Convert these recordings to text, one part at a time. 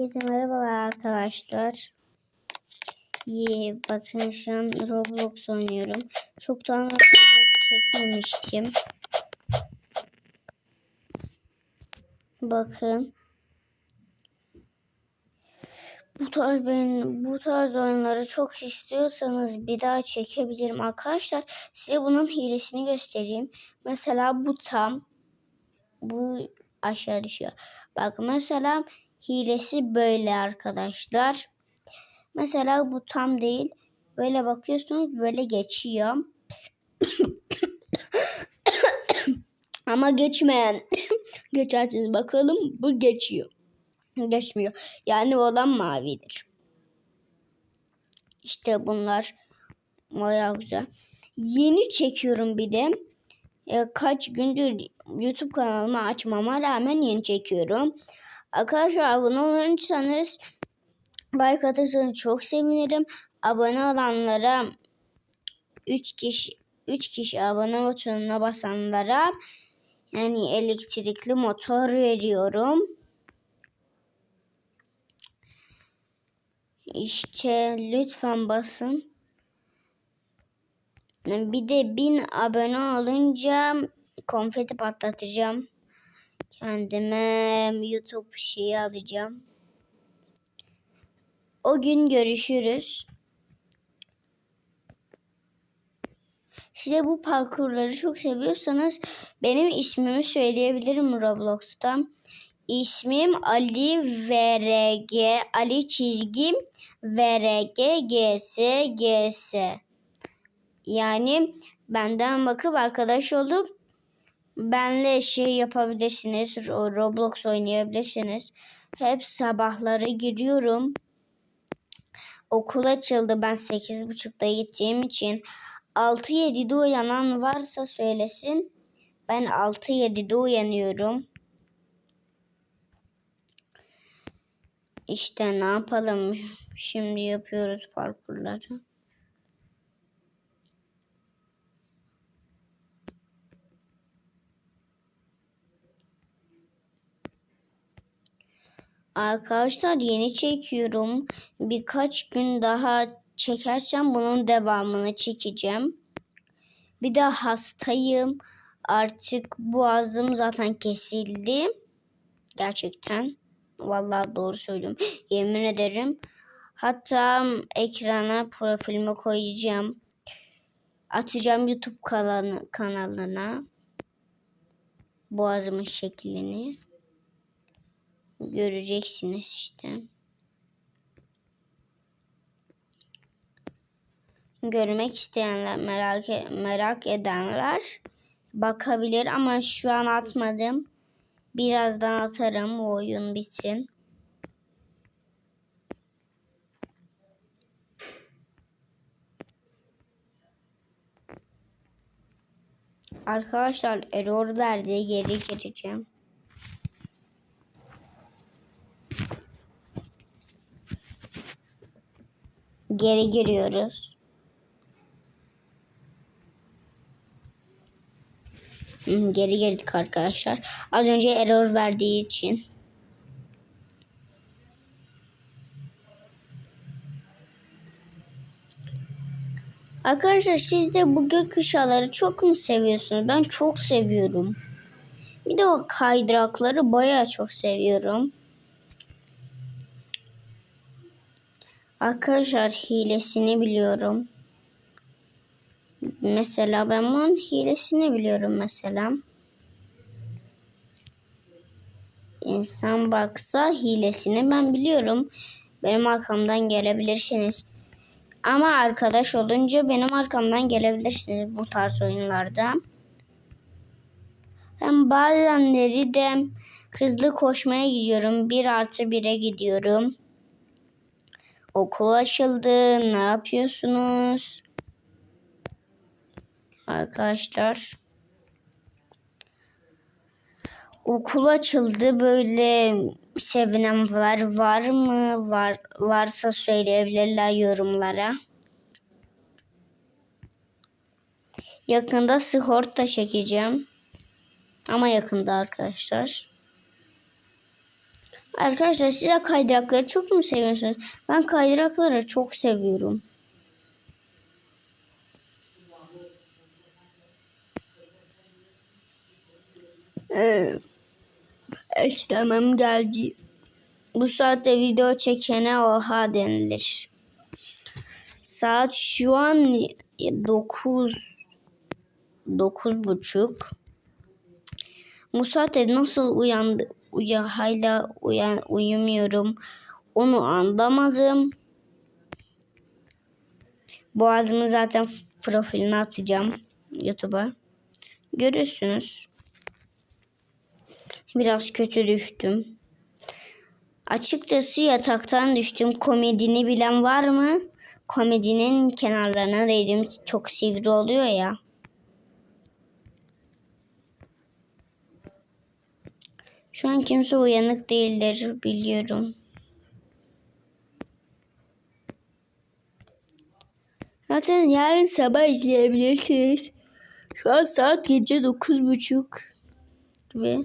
Herkese merhabalar arkadaşlar. İyi bakın şu an Roblox oynuyorum. Çoktan Roblox çekmemiştim. Bakın. Bu tarz ben bu tarz oyunları çok istiyorsanız bir daha çekebilirim arkadaşlar. Size bunun hilesini göstereyim. Mesela bu tam bu aşağı düşüyor. Bak mesela hilesi böyle arkadaşlar. Mesela bu tam değil. Böyle bakıyorsunuz böyle geçiyor. Ama geçmeyen geçersiniz bakalım bu geçiyor. Geçmiyor. Yani olan mavidir. İşte bunlar bayağı güzel. Yeni çekiyorum bir de. E, kaç gündür YouTube kanalımı açmama rağmen yeni çekiyorum. Arkadaşlar abone olursanız like atarsanız çok sevinirim. Abone olanlara 3 kişi 3 kişi abone butonuna basanlara yani elektrikli motor veriyorum. İşte lütfen basın. Bir de bin abone olunca konfeti patlatacağım. Kendime YouTube şeyi alacağım. O gün görüşürüz. Size bu parkurları çok seviyorsanız benim ismimi söyleyebilirim Roblox'ta. İsmim Ali VRG Ali çizgim VRG GS GS. Yani benden bakıp arkadaş olup benle şey yapabilirsiniz. Roblox oynayabilirsiniz. Hep sabahları giriyorum. Okul açıldı. Ben 8.30'da gittiğim için 6-7'de uyanan varsa söylesin. Ben 6-7'de uyanıyorum. İşte ne yapalım? Şimdi yapıyoruz parkurları. Arkadaşlar yeni çekiyorum. Birkaç gün daha çekersem bunun devamını çekeceğim. Bir de hastayım. Artık boğazım zaten kesildi. Gerçekten. Vallahi doğru söylüyorum. Yemin ederim. Hatta ekrana profilimi koyacağım. Atacağım YouTube kanalına. Boğazımın şeklini. Göreceksiniz işte. Görmek isteyenler, merak e, merak edenler bakabilir ama şu an atmadım. Birazdan atarım o oyun bitsin. Arkadaşlar error verdi. Geri geçeceğim. Geri giriyoruz. Geri girdik arkadaşlar. Az önce error verdiği için. Arkadaşlar siz de bu gökkuşağları çok mu seviyorsunuz? Ben çok seviyorum. Bir de o kaydırakları baya çok seviyorum. Arkadaşlar hilesini biliyorum. Mesela ben bunun hilesini biliyorum mesela. İnsan baksa hilesini ben biliyorum. Benim arkamdan gelebilirsiniz. Ama arkadaş olunca benim arkamdan gelebilirsiniz bu tarz oyunlarda. Ben bazenleri de hızlı koşmaya gidiyorum. Bir artı bire gidiyorum. Okul açıldı. Ne yapıyorsunuz? Arkadaşlar. Okul açıldı. Böyle sevinenler var mı? Var varsa söyleyebilirler yorumlara. Yakında sigorta çekeceğim. Ama yakında arkadaşlar. Arkadaşlar size kaydırakları çok mu seviyorsunuz? Ben kaydırakları çok seviyorum. Evet. İşlemem geldi. Bu saatte video çekene oha denilir. Saat şu an 9 dokuz buçuk. Bu saatte nasıl uyandı uya, hala uyan, uyumuyorum. Onu anlamadım. Boğazımı zaten profiline atacağım YouTube'a. Görürsünüz. Biraz kötü düştüm. Açıkçası yataktan düştüm. Komedini bilen var mı? Komedinin kenarlarına değdim. Çok sivri oluyor ya. Şu an kimse uyanık değildir biliyorum. Zaten yarın sabah izleyebilirsiniz. Şu an saat gece dokuz buçuk. Ve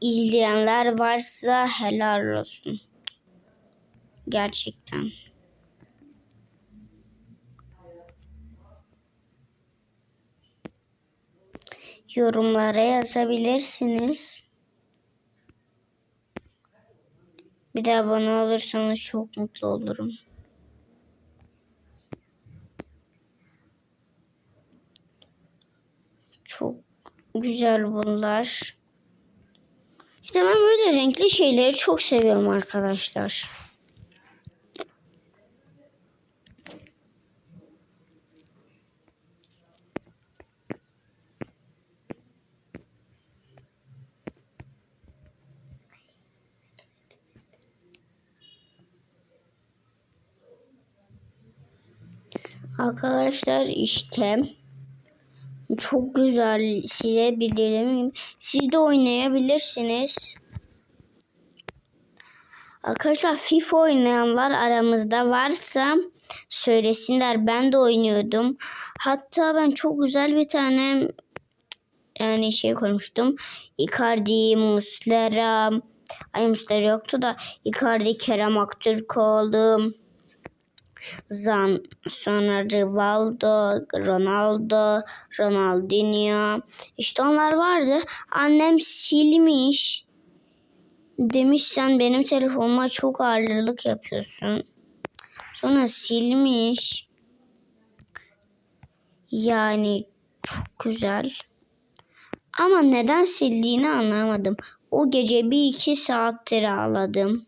izleyenler varsa helal olsun. Gerçekten. Yorumlara yazabilirsiniz. Bir de abone olursanız çok mutlu olurum. Çok güzel bunlar. İşte ben böyle renkli şeyleri çok seviyorum arkadaşlar. Arkadaşlar işte çok güzel size bildirim. Siz de oynayabilirsiniz. Arkadaşlar FIFA oynayanlar aramızda varsa söylesinler. Ben de oynuyordum. Hatta ben çok güzel bir tane yani şey koymuştum. Icardi, Muslera, ay Muslera yoktu da Icardi, Kerem Aktürkoğlu, Zan, sonra Rivaldo, Ronaldo, Ronaldinho. İşte onlar vardı. Annem silmiş. Demiş sen benim telefonuma çok ağırlık yapıyorsun. Sonra silmiş. Yani çok güzel. Ama neden sildiğini anlamadım. O gece bir iki saattir ağladım.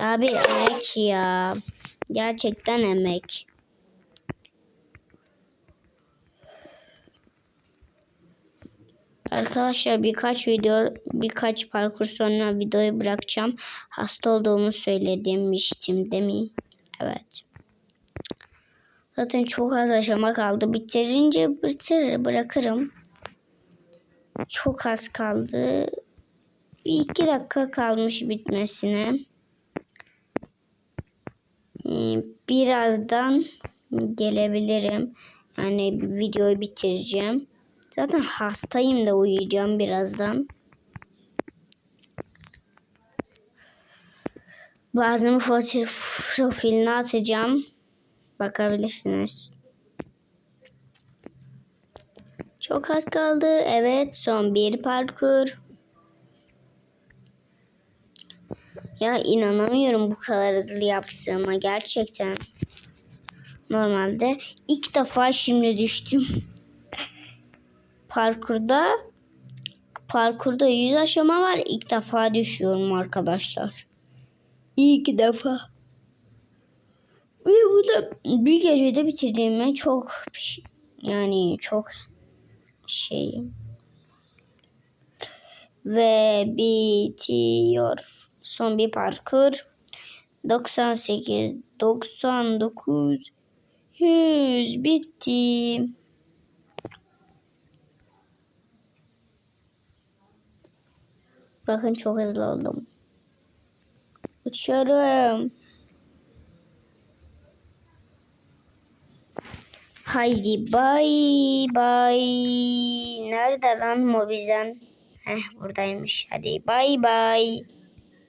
Ya bir emek ya. Gerçekten emek. Arkadaşlar birkaç video, birkaç parkur sonra videoyu bırakacağım. Hasta olduğumu söylemiştim değil mi? Evet. Zaten çok az aşama kaldı. Bitirince bitir, bırakırım. Çok az kaldı. Bir iki dakika kalmış bitmesine. Ee, birazdan gelebilirim. Yani videoyu bitireceğim. Zaten hastayım da uyuyacağım birazdan. Bazı foto profilini atacağım. Bakabilirsiniz. Çok az kaldı. Evet son bir parkur. Ya inanamıyorum bu kadar hızlı yaptığıma gerçekten. Normalde ilk defa şimdi düştüm. parkurda parkurda 100 aşama var. İlk defa düşüyorum arkadaşlar. İlk defa. Ve bu da bir gecede bitirdiğime çok yani çok şeyim. Ve bitiyor. Son bir parkur. 98, 99, 100 bitti. Bakın çok hızlı oldum. Uçuyorum. Haydi bay bay. Nerede lan Mobizen? Heh buradaymış. Hadi bay bay.